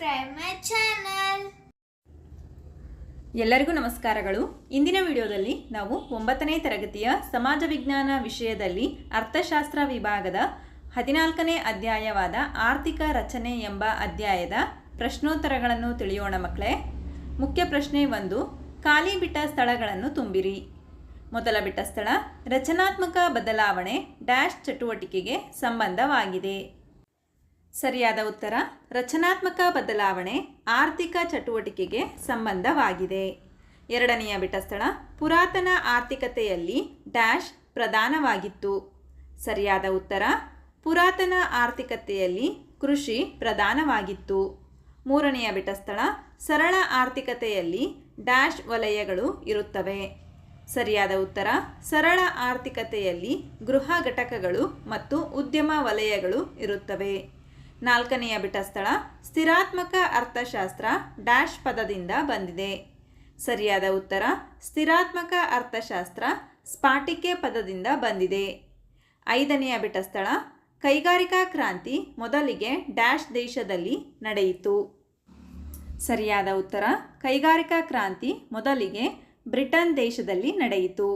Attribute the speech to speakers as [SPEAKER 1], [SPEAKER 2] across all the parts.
[SPEAKER 1] subscribe ಮೈ.
[SPEAKER 2] ಎಲ್ಲರಿಗೂ ನಮಸ್ಕಾರಗಳು. ಇಂದಿನ ವಿಡಿಯೋದಲ್ಲಿ ನಾವು ಒಂಬತ್ತನೇ ತರಗತಿಯ ಸಮಾಜ ವಿಜ್ಞಾನ ವಿಷಯದಲ್ಲಿ ಅರ್ಥಶಾಸ್ತ್ರ ವಿಭಾಗದ ಹದಿನಾಲ್ಕನೇ ಅಧ್ಯಾಯವಾದ ಆರ್ಥಿಕ ರಚನೆ ಎಂಬ ಅಧ್ಯಾಯದ ಪ್ರಶ್ನೋತ್ತರಗಳನ್ನು ತಿಳಿಯೋಣ ಮಕ್ಕಳೇ. ಮುಖ್ಯ ಪ್ರಶ್ನೆ ಒಂದು, ಖಾಲಿ ಬಿಟ್ಟ ಸ್ಥಳಗಳನ್ನು ತುಂಬಿರಿ. ಮೊದಲ ಬಿಟ್ಟ ಸ್ಥಳ, ರಚನಾತ್ಮಕ ಬದಲಾವಣೆ, ಡ್ಯಾಶ್ ಚಟುವಟಿಕೆಗೆ ಸಂಬಂಧವಾಗಿದೆ. ಸರಿಯಾದ ಉತ್ತರ, ರಚನಾತ್ಮಕ ಬದಲಾವಣೆ ಆರ್ಥಿಕ ಚಟುವಟಿಕೆಗೆ ಸಂಬಂಧವಾಗಿದೆ. ಎರಡನೆಯ ಬಿಟಸ್ಥಳ, ಪುರಾತನ ಆರ್ಥಿಕತೆಯಲ್ಲಿ ಡ್ಯಾಶ್ ಪ್ರಧಾನವಾಗಿತ್ತು. ಸರಿಯಾದ ಉತ್ತರ, ಪುರಾತನ ಆರ್ಥಿಕತೆಯಲ್ಲಿ ಕೃಷಿ ಪ್ರಧಾನವಾಗಿತ್ತು. ಮೂರನೆಯ ಬಿಟಸ್ಥಳ, ಸರಳ ಆರ್ಥಿಕತೆಯಲ್ಲಿ ಡ್ಯಾಶ್ ವಲಯಗಳು ಇರುತ್ತವೆ. ಸರಿಯಾದ ಉತ್ತರ, ಸರಳ ಆರ್ಥಿಕತೆಯಲ್ಲಿ ಗೃಹ ಘಟಕಗಳು ಮತ್ತು ಉದ್ಯಮ ವಲಯಗಳು ಇರುತ್ತವೆ. ನಾಲ್ಕನೆಯ ಸ್ಥಳ ಸ್ಥಿರಾತ್ಮಕ ಅರ್ಥಶಾಸ್ತ್ರ ಡ್ಯಾಶ್ ಪದದಿಂದ ಬಂದಿದೆ. ಸರಿಯಾದ ಉತ್ತರ ಸ್ಥಿರಾತ್ಮಕ ಅರ್ಥಶಾಸ್ತ್ರ ಸ್ಪಾಟಿಕೆ ಪದದಿಂದ ಬಂದಿದೆ. ಐದನೆಯ ಬಿಟ್ಟಸ್ಥಳ ಕೈಗಾರಿಕಾ ಕ್ರಾಂತಿ ಮೊದಲಿಗೆ ಡ್ಯಾಶ್ ದೇಶದಲ್ಲಿ ನಡೆಯಿತು. ಸರಿಯಾದ ಉತ್ತರ ಕೈಗಾರಿಕಾ ಕ್ರಾಂತಿ ಮೊದಲಿಗೆ ಬ್ರಿಟನ್ ದೇಶದಲ್ಲಿ ನಡೆಯಿತು.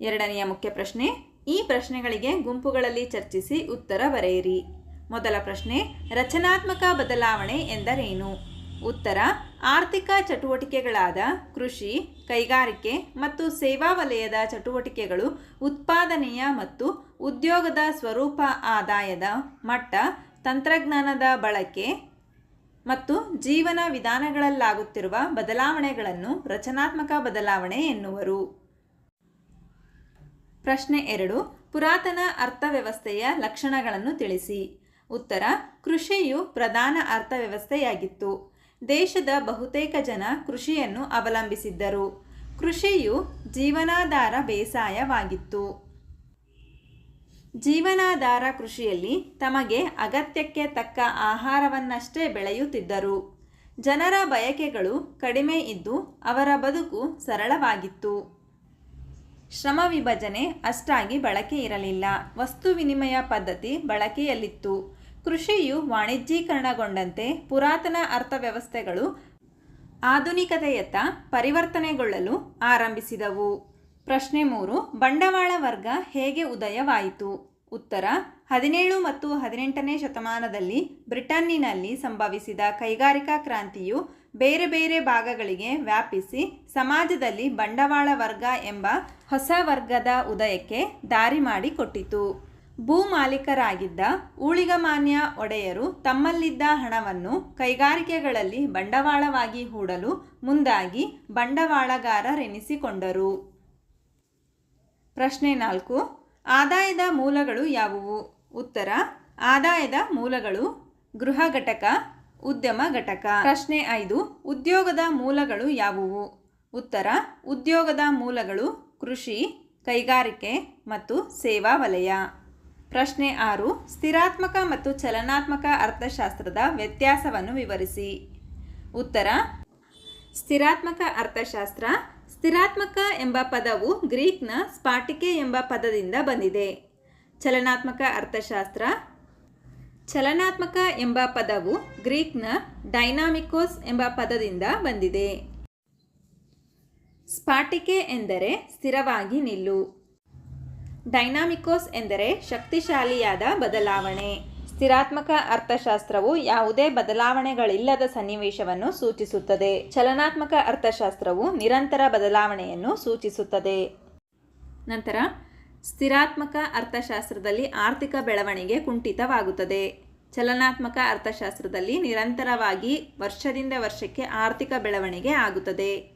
[SPEAKER 2] ಎರಡನೆಯ ಮುಖ್ಯ ಪ್ರಶ್ನೆ ಈ ಪ್ರಶ್ನೆಗಳಿಗೆ ಗುಂಪುಗಳಲ್ಲಿ ಚರ್ಚಿಸಿ ಉತ್ತರ ಬರೆಯಿರಿ. ಮೊದಲ ಪ್ರಶ್ನೆ, ರಚನಾತ್ಮಕ ಬದಲಾವಣೆ ಎಂದರೇನು? ಉತ್ತರ, ಆರ್ಥಿಕ ಚಟುವಟಿಕೆಗಳಾದ ಕೃಷಿ, ಕೈಗಾರಿಕೆ ಮತ್ತು ಸೇವಾ ವಲಯದ ಚಟುವಟಿಕೆಗಳು ಉತ್ಪಾದನೆಯ ಮತ್ತು ಉದ್ಯೋಗದ ಸ್ವರೂಪ ಆದಾಯದ ಮಟ್ಟ, ತಂತ್ರಜ್ಞಾನದ ಬಳಕೆ ಮತ್ತು ಜೀವನ ವಿಧಾನಗಳಲ್ಲಾಗುತ್ತಿರುವ ಬದಲಾವಣೆಗಳನ್ನು ರಚನಾತ್ಮಕ ಬದಲಾವಣೆ ಎನ್ನುವರು. ಪ್ರಶ್ನೆ ಎರಡು, ಪುರಾತನ ಅರ್ಥವ್ಯವಸ್ಥೆಯ ಲಕ್ಷಣಗಳನ್ನು ತಿಳಿಸಿ. ಉತ್ತರ, ಕೃಷಿಯು ಪ್ರಧಾನ ಅರ್ಥವ್ಯವಸ್ಥೆಯಾಗಿತ್ತು. ದೇಶದ ಬಹುತೇಕ ಜನ ಕೃಷಿಯನ್ನು ಅವಲಂಬಿಸಿದ್ದರು. ಕೃಷಿಯು ಜೀವನಾಧಾರ ಬೇಸಾಯವಾಗಿತ್ತು. ಜೀವನಾಧಾರ ಕೃಷಿಯಲ್ಲಿ ತಮಗೆ ಅಗತ್ಯಕ್ಕೆ ತಕ್ಕ ಆಹಾರವನ್ನಷ್ಟೇ ಬೆಳೆಯುತ್ತಿದ್ದರು. ಜನರ ಬಯಕೆಗಳು ಕಡಿಮೆ ಇದ್ದು ಅವರ ಬದುಕು ಸರಳವಾಗಿತ್ತು. ಶ್ರಮ ವಿಭಜನೆ ಅಷ್ಟಾಗಿ ಬಳಕೆ ಇರಲಿಲ್ಲ. ವಸ್ತು ವಿನಿಮಯ ಪದ್ಧತಿ ಬಳಕೆಯಲ್ಲಿತ್ತು. ಕೃಷಿಯು ವಾಣಿಜ್ಯೀಕರಣಗೊಂಡಂತೆ ಪುರಾತನ ಅರ್ಥವ್ಯವಸ್ಥೆಗಳು ಆಧುನಿಕತೆಯತ್ತ ಪರಿವರ್ತನೆಗೊಳ್ಳಲು ಆರಂಭಿಸಿದವು. ಪ್ರಶ್ನೆ ಮೂರು, ಬಂಡವಾಳ ವರ್ಗ ಹೇಗೆ ಉದಯವಾಯಿತು? ಉತ್ತರ, ಹದಿನೇಳು ಮತ್ತು ಹದಿನೆಂಟನೇ ಶತಮಾನದಲ್ಲಿ ಬ್ರಿಟನ್ನಿನಲ್ಲಿ ಸಂಭವಿಸಿದ ಕೈಗಾರಿಕಾ ಕ್ರಾಂತಿಯು ಬೇರೆ ಬೇರೆ ಭಾಗಗಳಿಗೆ ವ್ಯಾಪಿಸಿ ಸಮಾಜದಲ್ಲಿ ಬಂಡವಾಳ ವರ್ಗ ಎಂಬ ಹೊಸ ವರ್ಗದ ಉದಯಕ್ಕೆ ದಾರಿ ಮಾಡಿಕೊಟ್ಟಿತು. ಭೂ ಮಾಲೀಕರಾಗಿದ್ದ ಊಳಿಗಮಾನ್ಯ ಒಡೆಯರು ತಮ್ಮಲ್ಲಿದ್ದ ಹಣವನ್ನು ಕೈಗಾರಿಕೆಗಳಲ್ಲಿ ಬಂಡವಾಳವಾಗಿ ಹೂಡಲು ಮುಂದಾಗಿ ಬಂಡವಾಳಗಾರರೆನಿಸಿಕೊಂಡರು. ಪ್ರಶ್ನೆ ನಾಲ್ಕು. ಆದಾಯದ ಮೂಲಗಳು ಯಾವುವು? ಉತ್ತರ, ಆದಾಯದ ಮೂಲಗಳು ಗೃಹ ಘಟಕ, ಉದ್ಯಮ ಘಟಕ. ಪ್ರಶ್ನೆ ಐದು. ಉದ್ಯೋಗದ ಮೂಲಗಳು ಯಾವುವು? ಉತ್ತರ, ಉದ್ಯೋಗದ ಮೂಲಗಳು ಕೃಷಿ, ಕೈಗಾರಿಕೆ ಮತ್ತು ಸೇವಾ ವಲಯ. ಪ್ರಶ್ನೆ ಆರು, ಸ್ಥಿರಾತ್ಮಕ ಮತ್ತು ಚಲನಾತ್ಮಕ ಅರ್ಥಶಾಸ್ತ್ರದ ವ್ಯತ್ಯಾಸವನ್ನು ವಿವರಿಸಿ. ಉತ್ತರ, ಸ್ಥಿರಾತ್ಮಕ ಅರ್ಥಶಾಸ್ತ್ರ, ಸ್ಥಿರಾತ್ಮಕ ಎಂಬ ಪದವು ಗ್ರೀಕ್ನ ಸ್ಪಾಟಿಕೆ ಎಂಬ ಪದದಿಂದ ಬಂದಿದೆ. ಚಲನಾತ್ಮಕ ಅರ್ಥಶಾಸ್ತ್ರ, ಚಲನಾತ್ಮಕ ಎಂಬ ಪದವು ಗ್ರೀಕ್ನ ಡೈನಾಮಿಕೋಸ್ ಎಂಬ ಪದದಿಂದ ಬಂದಿದೆ. ಸ್ಪಾಟಿಕೆ ಎಂದರೆ ಸ್ಥಿರವಾಗಿ ನಿಲ್ಲು. ಡೈನಾಮಿಕೋಸ್ ಎಂದರೆ ಶಕ್ತಿಶಾಲಿಯಾದ ಬದಲಾವಣೆ. ಸ್ಥಿರಾತ್ಮಕ ಅರ್ಥಶಾಸ್ತ್ರವು ಯಾವುದೇ ಬದಲಾವಣೆಗಳಿಲ್ಲದ ಸನ್ನಿವೇಶವನ್ನು ಸೂಚಿಸುತ್ತದೆ. ಚಲನಾತ್ಮಕ ಅರ್ಥಶಾಸ್ತ್ರವು ನಿರಂತರ ಬದಲಾವಣೆಯನ್ನು ಸೂಚಿಸುತ್ತದೆ. ನಂತರ, ಸ್ಥಿರಾತ್ಮಕ ಅರ್ಥಶಾಸ್ತ್ರದಲ್ಲಿ ಆರ್ಥಿಕ ಬೆಳವಣಿಗೆ ಕುಂಠಿತವಾಗುತ್ತದೆ. ಚಲನಾತ್ಮಕ ಅರ್ಥಶಾಸ್ತ್ರದಲ್ಲಿ ನಿರಂತರವಾಗಿ ವರ್ಷದಿಂದ ವರ್ಷಕ್ಕೆ ಆರ್ಥಿಕ ಬೆಳವಣಿಗೆ ಆಗುತ್ತದೆ.